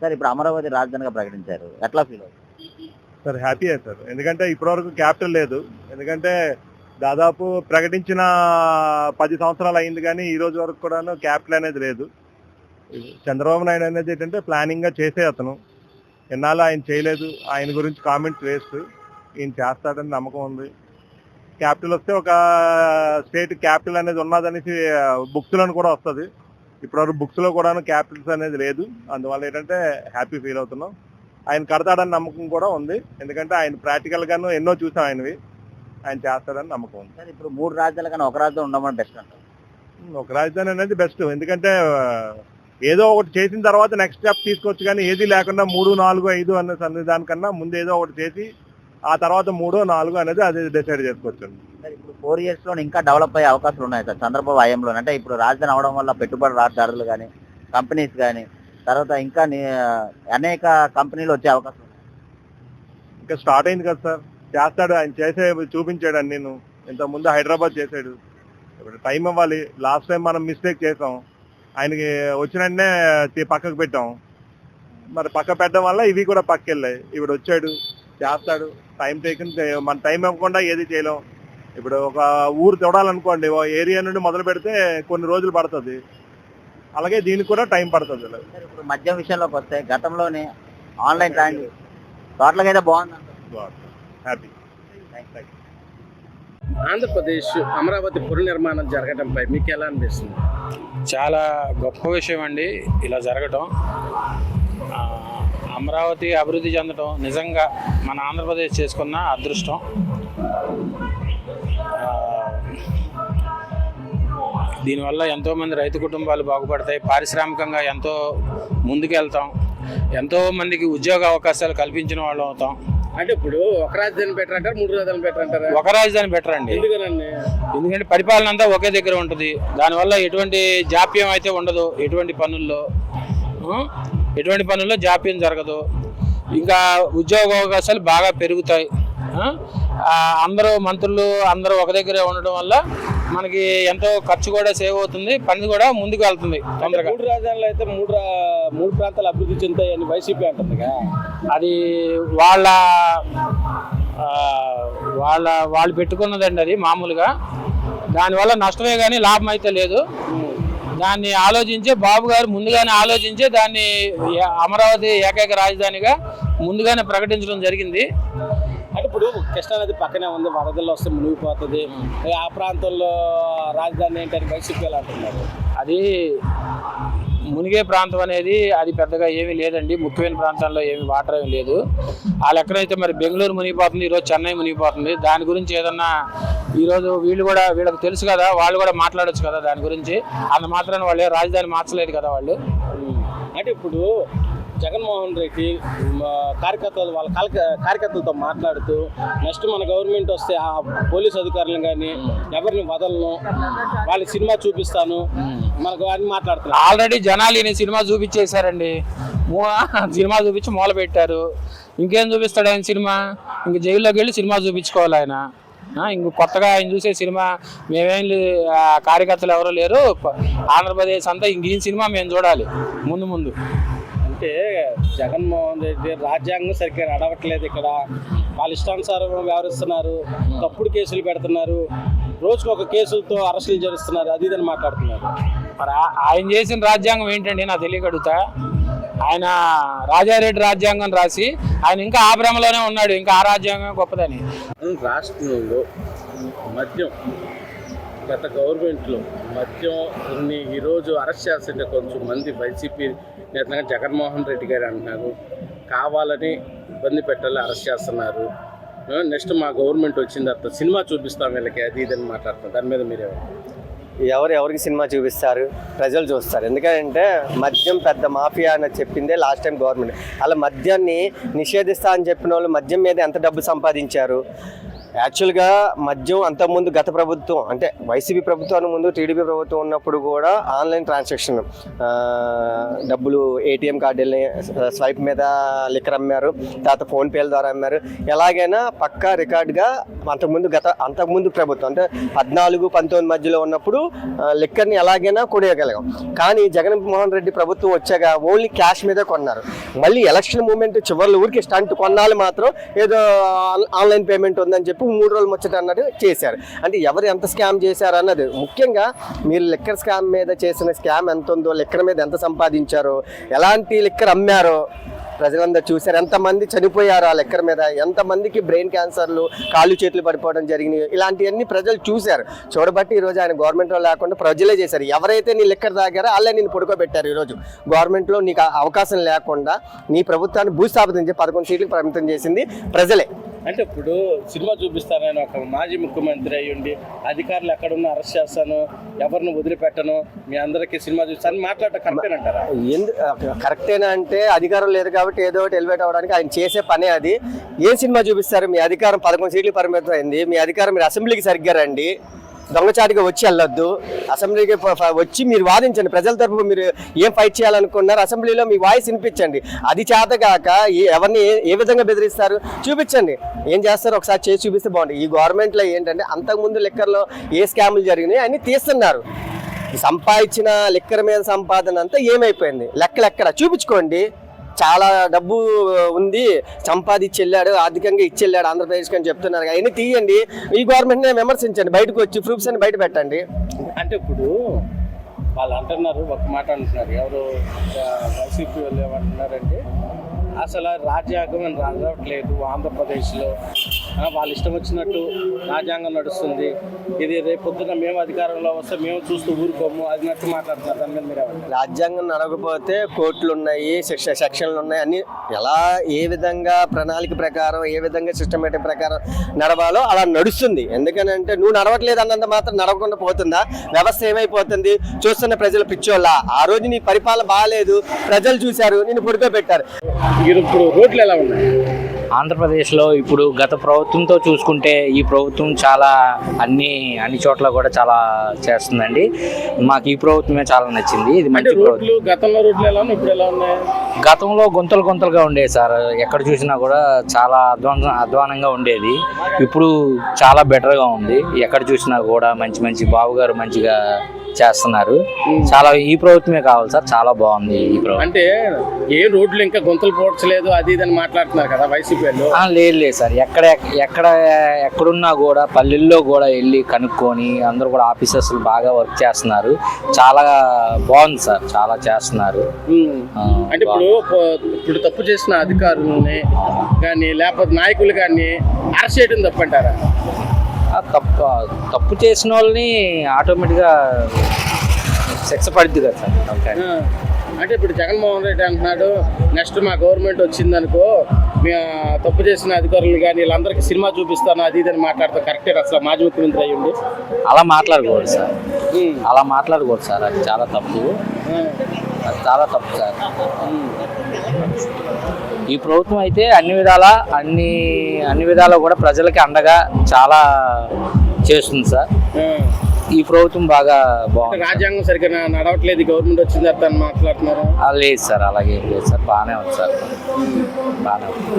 Sir ఇప్పుడు అమరావతి రాజధానిగా ప్రకటించారు. ఎట్లా ఫీల్ అవుతుంది? Sir happy sir. ఎందుకంటే ఇప్పటివరకు క్యాపిటల్ లేదు. ఎందుకంటే దాదాపు ప్రకటించిన పది సంవత్సరాలు అయింది కానీ ఈ రోజు వరకు కూడాను క్యాపిటల్ అనేది లేదు. చంద్రబాబు నాయుడు అనేది ఏంటంటే ప్లానింగ్గా చేసే అతను. ఎన్నాళ్ళు ఆయన చేయలేదు. ఆయన గురించి కామెంట్స్ వేస్ట్ ఈయన చేస్తాడని నమ్మకం ఉంది. క్యాపిటల్ వస్తే ఒక స్టేట్ క్యాపిటల్ అనేది ఉన్నదనేసి బుక్స్లను కూడా వస్తుంది. ఇప్పటివరకు బుక్స్లో కూడాను క్యాపిటల్స్ అనేది లేదు. అందువల్ల ఏంటంటే హ్యాపీ ఫీల్ అవుతున్నాం. ఆయన కడతాడని నమ్మకం కూడా ఉంది. ఎందుకంటే ఆయన ప్రాక్టికల్ గాను ఎన్నో చూసాం ఆయనవి. ఆయన చేస్తాడని నమ్మకం ఉంది. సార్ ఇప్పుడు మూడు రాజ్యాల కన్నా ఒక రాజ్యం ఉండమని బెస్ట్ అంటారు. ఒక రాజధాని అనేది బెస్ట్ ఎందుకంటే ఏదో ఒకటి చేసిన తర్వాత నెక్స్ట్ స్టెప్ తీసుకోవచ్చు కానీ ఏది లేకుండా మూడు నాలుగు ఐదు అనే దానికన్నా ముందు ఏదో ఒకటి చేసి ఆ తర్వాత మూడో నాలుగు అనేది అది డిసైడ్ చేసుకోవచ్చు. ఇప్పుడు ఫోర్ ఇయర్స్లో ఇంకా డెవలప్ అయ్యే అవకాశాలు ఉన్నాయి సార్. చంద్రబాబు హయాంలో అంటే ఇప్పుడు రాజధాని అవడం వల్ల పెట్టుబడిదారులు కానీ కంపెనీస్ కానీ తర్వాత ఇంకా అనేక కంపెనీలు వచ్చే అవకాశం ఉన్నాయి. ఇంకా స్టార్ట్ అయింది కదా సార్. చేస్తాడు. ఆయన చేసే చూపించాడు అని నేను. ఇంత ముందు హైదరాబాద్ చేశాడు. ఇప్పుడు టైం ఇవ్వాలి. లాస్ట్ టైం మనం మిస్టేక్ చేసాం. ఆయనకి వచ్చిన వెంటనే పక్కకు పెట్టాం. మరి పక్క పెట్టడం వల్ల ఇవి కూడా పక్కకి ఇవి ఇప్పుడు వచ్చాడు. చేస్తాడు. టైం టేకింగ్ మన టైం ఇవ్వకుండా ఏది చేయలేం. ఇప్పుడు ఒక ఊరు చూడాలనుకోండి ఓ ఏరియా నుండి మొదలు పెడితే కొన్ని రోజులు పడుతుంది. అలాగే దీనికి కూడా టైం పడుతుంది ఇప్పుడు మద్యం విషయంలోకి వస్తే గతంలోనే ఆన్లైన్ టోటల్గా అయితే బాగుంది. హ్యాపీ. ఆంధ్రప్రదేశ్ అమరావతి పునర్నిర్మాణం జరగడంపై మీకు ఎలా అనిపిస్తుంది? చాలా గొప్ప విషయం అండి. ఇలా జరగటం. అమరావతి అభివృద్ధి చెందడం నిజంగా మన ఆంధ్రప్రదేశ్ చేసుకున్న అదృష్టం. దీనివల్ల ఎంతోమంది రైతు కుటుంబాలు బాగుపడతాయి. పారిశ్రామికంగా ఎంతో ముందుకెళ్తాం. ఎంతో మందికి ఉద్యోగ అవకాశాలు కల్పించిన వాళ్ళం అవుతాం. అంటే ఇప్పుడు ఒక రాజధాని పెట్టరంటారు మూడు రాజధానులు పెట్టరంటారా ఒక రాజధాని బెటర్ అండి. ఎందుకంటే పరిపాలన అంతా ఒకే దగ్గర ఉంటుంది. దానివల్ల ఎటువంటి జాప్యం అయితే ఉండదు. ఎటువంటి పనుల్లో? ఎటువంటి పనుల్లో జాప్యం జరగదు. ఇంకా ఉద్యోగ అవకాశాలు బాగా పెరుగుతాయి. అందరూ మంత్రులు అందరూ ఒక దగ్గరే ఉండడం వల్ల మనకి ఎంతో ఖర్చు కూడా సేవ్ అవుతుంది పని కూడా ముందుకు వెళ్తుంది తొందరగా. మూడు రాజధానులు అయితే మూడు మూడు ప్రాంతాలు అభివృద్ధి చెందుతాయని వైసీపీ అంటుందిగా. అది వాళ్ళ వాళ్ళ వాళ్ళు పెట్టుకున్నదండి అది మామూలుగా. దానివల్ల నష్టమే కానీ లాభం అయితే లేదు. దాన్ని ఆలోచించే బాబు గారు ముందుగానే ఆలోచించే దాన్ని అమరావతి ఏకైక రాజధానిగా ముందుగానే ప్రకటించడం జరిగింది. ఇప్పుడు కృష్ణానది పక్కనే ఉంది వరదలు వస్తే మునిగిపోతుంది. ఆ ప్రాంతంలో రాజధాని ఏంటని వైసీపీ ఎలా అంటున్నారు. అది మునిగే ప్రాంతం అనేది అది పెద్దగా ఏమీ లేదండి. ముఖ్యమైన ప్రాంతాల్లో ఏమి వాటర్ ఏమీ లేదు. ఆ లెక్కనైతే మరి బెంగళూరు మునిగిపోతుంది ఈరోజు చెన్నై మునిగిపోతుంది. దాని గురించి ఏదన్నా ఈరోజు వీళ్ళు కూడా వీళ్ళకి తెలుసు కదా వాళ్ళు కూడా మాట్లాడొచ్చు కదా దాని గురించి. అంత మాత్రాన వాళ్ళు రాజధాని మార్చలేదు కదా వాళ్ళు. అంటే ఇప్పుడు జగన్మోహన్ రెడ్డి కార్యకర్తలు వాళ్ళ కార్యకర్తలతో మాట్లాడుతూ నెక్స్ట్ మన గవర్నమెంట్ వస్తే ఆ పోలీస్ అధికారులను కానీ ఎవరిని వదలను వాళ్ళ సినిమా చూపిస్తాను మనకు అని మాట్లాడుతున్నారు. ఆల్రెడీ జనాలు ఈయన సినిమా చూపించేశారండి. సినిమా చూపించి మూల పెట్టారు. ఇంకేం చూపిస్తాడు ఆయన సినిమా? ఇంక జైల్లోకి వెళ్ళి సినిమా చూపించుకోవాలి ఆయన. ఇంక కొత్తగా ఆయన చూసే సినిమా మేమేం లే- ఆ, కార్యకర్తలు ఎవరో లేరు. ఆంధ్రప్రదేశ్ అంతా ఇంక ఈ సినిమా మేము చూడాలి. ముందు ముందు. అంటే జగన్మోహన్ రెడ్డి రాజ్యాంగం సరిగ్గా నడవట్లేదు ఇక్కడ. వాళ్ళ ఇష్టానుసారం వ్యవహరిస్తున్నారు. తప్పుడు కేసులు పెడుతున్నారు. రోజుకు ఒక కేసులతో అరెస్టులు జరుస్తున్నారు అది ఇదని మాట్లాడుతున్నారు. మరి ఆయన చేసిన రాజ్యాంగం ఏంటండి? నాకు తెలియకడుగుతా. ఆయన రాజారెడ్డి రాజ్యాంగం రాసి ఆయన ఇంకా ఆ భ్రమలోనే ఉన్నాడు. ఇంకా ఆ రాజ్యాంగం గొప్పదని. రాష్ట్రంలో మద్యం గత గవర్నమెంట్లో మద్యం ఈరోజు అరెస్ట్ చేస్తుంటే కొంచెం మంది వైసీపీ నేతగా జగన్మోహన్ రెడ్డి గారు అంటున్నారు. కావాలని ఇబ్బంది పెట్టాలి అరెస్ట్ చేస్తున్నారు. నెక్స్ట్ మా గవర్నమెంట్ వచ్చిన తర్వాత సినిమా చూపిస్తాం వీళ్ళకి అది ఇదని మాట్లాడుతున్నాం దాని మీద మీరే ఎవరు ఎవరికి సినిమా చూపిస్తారు? ప్రజలు చూస్తారు. ఎందుకంటే మద్యం పెద్ద మాఫియా అని చెప్పిందే లాస్ట్ టైం గవర్నమెంట్. అలా మద్యాన్ని నిషేధిస్తా అని చెప్పిన వాళ్ళు మద్యం మీద ఎంత డబ్బు సంపాదించారు? యాక్చువల్గా మద్యం అంతకుముందు గత ప్రభుత్వం అంటే వైసీపీ ప్రభుత్వానికి ముందు టీడీపీ ప్రభుత్వం ఉన్నప్పుడు కూడా ఆన్లైన్ ట్రాన్సాక్షన్ డబ్బులు ఏటీఎం కార్డుని స్వైప్ మీద లిక్కర్ అమ్మారు తర్వాత ఫోన్పేల ద్వారా అమ్మారు. ఎలాగైనా పక్కా రికార్డ్గా అంతకుముందు గత అంతకుముందు ప్రభుత్వం అంటే పద్నాలుగు పంతొమ్మిది మధ్యలో ఉన్నప్పుడు లిక్కర్ని ఎలాగైనా కొనేయగలిగాం కానీ జగన్మోహన్ రెడ్డి ప్రభుత్వం వచ్చాక ఓన్లీ క్యాష్ మీదే కొన్నారు. మళ్ళీ ఎలక్షన్ మూమెంట్ చివరిలో ఊరికి స్టంట్ కొన్నాళ్ళు మాత్రం ఏదో ఆన్- ఆన్లైన్ పేమెంట్ ఉందని చెప్పి మూడు రోజులు ముచ్చట అన్నది చేశారు. అంటే ఎవరు ఎంత స్కామ్ చేశారు అన్నది. ముఖ్యంగా మీరు లిక్కర్ స్కామ్ మీద చేసిన స్కామ్ ఎంత ఉందో లిక్కర్ మీద ఎంత సంపాదించారో ఎలాంటి లిక్కర్ అమ్మారో ప్రజలందరూ చూశారు. ఎంతమంది చనిపోయారు ఆ లెక్కర్ మీద? ఎంతమందికి బ్రెయిన్ క్యాన్సర్లు కాళ్ళు చేతులు పడిపోవడం జరిగినాయి? ఇలాంటివన్నీ ప్రజలు చూశారు. చూడబట్టి ఈరోజు ఆయన గవర్నమెంట్లో లేకుండా ప్రజలే చేశారు. ఎవరైతే నీ లెక్కర్ తాగారో వాళ్ళే నేను పడుకోబెట్టారు ఈరోజు గవర్నమెంట్లో నీకు అవకాశం లేకుండా నీ ప్రభుత్వాన్ని భూస్థాపితం పదకొండు సీట్లు పరిమితం చేసింది ప్రజలే. అంటే ఇప్పుడు సినిమా చూపిస్తానని ఒక మాజీ ముఖ్యమంత్రి అయ్యుండి అధికారులు ఎక్కడున్నా అరెస్ట్ చేస్తాను ఎవరిని వదిలిపెట్టను మీ అందరికీ సినిమా చూస్తాను మాట్లాడటం కరెక్టేనంటారా కరెక్టేనా అంటే అధికారం లేదు కాబట్టి ఏదో ఒకటి ఎలివేట్ అవ్వడానికి ఆయన చేసే పనే అది. ఏ సినిమా చూపిస్తారు? మీ అధికారం పదకొండు సీట్లకు పరిమితం అయింది. మీ అధికారం మీరు అసెంబ్లీకి సరిగ్గా రండి. దొంగచాటిగా వచ్చి వెళ్ళొద్దు. అసెంబ్లీకి వచ్చి మీరు వాదించండి. ప్రజల తరపు మీరు ఏం ఫైట్ చేయాలనుకున్నారు అసెంబ్లీలో మీ వాయిస్ వినిపించండి. అది చేతగాక ఎవరిని ఏ- విధంగా బెదిరిస్తారు చూపించండి. ఏం చేస్తారు? ఒకసారి చేసి చూపిస్తే బాగుంటుంది. ఈ గవర్నమెంట్లో ఏంటంటే అంతకుముందు లెక్కర్లో ఏ స్కాములు జరిగినాయి అన్ని తీస్తున్నారు. సంపాదించిన లెక్కర మీద సంపాదన అంతా ఏమైపోయింది? లెక్కలు ఎక్కడ చూపించుకోండి. చాలా డబ్బు ఉంది. సంపాదించి వెళ్ళాడు ఆర్థికంగా ఇచ్చి వెళ్ళాడు ఆంధ్రప్రదేశ్కి అని చెప్తున్నారు. అవన్నీ తీయండి. ఈ గవర్నమెంట్ని విమర్శించండి. బయటకు వచ్చి ప్రూఫ్స్ అని బయట పెట్టండి. అంటే ఇప్పుడు వాళ్ళు అంటున్నారు ఒక మాట అంటున్నారు. ఎవరు వైసీపీ వాళ్ళు ఏమంటున్నారంటే అసలు రాజ్యాంగం అని రావట్లేదు. ఆంధ్రప్రదేశ్లో వాళ్ళ ఇష్టం వచ్చినట్టు రాజ్యాంగం నడుస్తుంది. ఇది రేపు పొద్దున మేము అధికారంలో వస్తే మేము చూస్తూ ఊరుకోము. అది నట్టు మాట్లాడుతున్నారు. దాని మీద మీరు రాజ్యాంగం నడవకపోతే కోర్టులు ఉన్నాయి శిక్ష సెక్షన్లు ఉన్నాయి. అన్ని ఎలా ఏ విధంగా ప్రణాళిక ప్రకారం ఏ విధంగా సిస్టమేటిక్ ప్రకారం నడవాలో అలా నడుస్తుంది. ఎందుకనంటే నువ్వు నడవట్లేదు అన్నంత మాత్రం నడవకుండా పోతుందా? వ్యవస్థ ఏమైపోతుంది? చూస్తున్న ప్రజలు పిచ్చోళ్ళ. ఆ రోజు నీ పరిపాలన బాగాలేదు ప్రజలు చూశారు నిన్ను పడుకోబెట్టారు. మీరు ఇప్పుడు రోడ్లు ఎలా ఉన్నాయి? ఆంధ్రప్రదేశ్లో ఇప్పుడు గత ప్రభుత్వంతో చూసుకుంటే ఈ ప్రభుత్వం చాలా అన్ని అన్ని చోట్ల కూడా చాలా చేస్తుందండి. మాకు ఈ ప్రభుత్వమే చాలా నచ్చింది. ఇది మంచి ప్రభుత్వం. గతంలో రోడ్లు ఎలా ఉన్నాయి ఇప్పుడు ఎలా ఉన్నాయి? గతంలో గుంతలు గుంతలుగా ఉండేది సార్. ఎక్కడ చూసినా కూడా చాలా అధ్వాన అధ్వానంగా ఉండేది. ఇప్పుడు చాలా బెటర్గా ఉంది. ఎక్కడ చూసినా కూడా మంచి మంచి బాబు గారు మంచిగా చేస్తున్నారు. చాలా ఈ ప్రభుత్వమే కావాలి సార్. చాలా బాగుంది ఈ ప్రభుత్వం. అంటే ఏ రోడ్లు ఇంకా గుంతలు పోడ్చలేదు అది ఇది అని మాట్లాడుతున్నారు కదా వైసీపీ లేదు లేదు సార్. ఎక్కడ ఎక్కడ ఎక్కడున్నా కూడా పల్లెల్లో కూడా వెళ్ళి కనుక్కొని అందరూ కూడా ఆఫీసర్స్ బాగా వర్క్ చేస్తున్నారు. చాలా బాగుంది సార్. చాలా చేస్తున్నారు. అంటే ఇప్పుడు ఇప్పుడు తప్పు చేసిన అధికారులని కానీ లేకపోతే నాయకులు కానీ అరెస్ట్ చేయడం తప్పంటారా? తప్పు తప్పు చేసిన వాళ్ళని ఆటోమేటిక్గా శిక్ష పడుద్ది కదా సార్. అంటే ఇప్పుడు జగన్మోహన్ రెడ్డి అంటున్నాడు నెక్స్ట్ మా గవర్నమెంట్ వచ్చిందనుకో తప్పు చేసిన అధికారులు కానీ వీళ్ళందరికీ సినిమా చూపిస్తాను అది ఇది అని మాట్లాడతాం కరెక్టే అసలు మాజీ ముఖ్యమంత్రి అయ్యింది అలా మాట్లాడకూడదు సార్. అలా మాట్లాడకూడదు సార్ అది చాలా తప్పు. అది చాలా తప్పు సార్. ఈ ప్రభుత్వం అయితే అన్ని విధాల అన్ని అన్ని విధాలా కూడా ప్రజలకి అండగా చాలా చేస్తుంది సార్. ఈ ప్రభుత్వం బాగా బాగుంది. రాజ్యాంగం సరిగ్గా నడవట్లేదు గవర్నమెంట్ వచ్చిన తర్వాత అని మాట్లాడుతున్నారు. లేదు సార్ అలాగే లేదు సార్ బాగానే ఉంది సార్. బాగానే ఉంది.